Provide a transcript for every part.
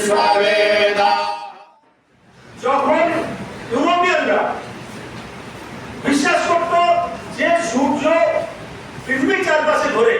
বিশ্ববেদা যখন ইউরোপিয়ানরা বিশ্বাস করত যে সূর্য পৃথিবীর চারপাশে ঘোরে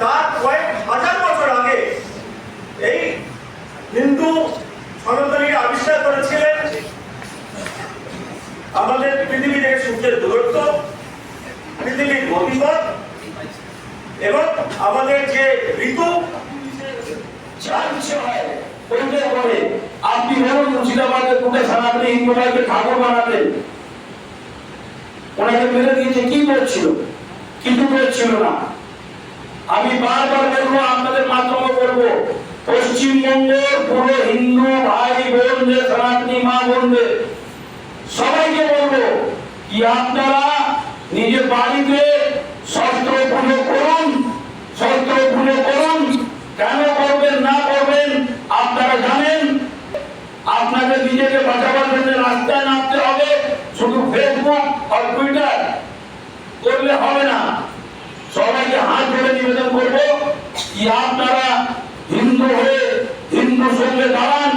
তার কয়েক হাজার বছর আগে এই হিন্দু সনাতনীরা আবিষ্কার করেছিলেন, আমাদের পৃথিবী থেকে সূর্যের দূরত্ব, পৃথিবীর গতিপথ এবং আমাদের যে ঋতু হয় করে আপনি হিন্দু ঠাকুর ওনাকে মেরে দিয়েছে কি করছিল করছিল না। আমি বারবার বলব, আপনাদের মাধ্যমে বলব পশ্চিমবঙ্গের পুরো হিন্দু ভাই বোনদের সনাতনী মা বোনদের, সবাইকে বলব, কি আপনারা নিজের বাড়িতে শস্ত্র পুজো করুন শুধু ফেসবুক আর টুইটার করলে হবে না। সবাইকে হাত ধরে নিবেদন করব, কি আপনারা হিন্দু হয়ে হিন্দু সঙ্গে দাঁড়ান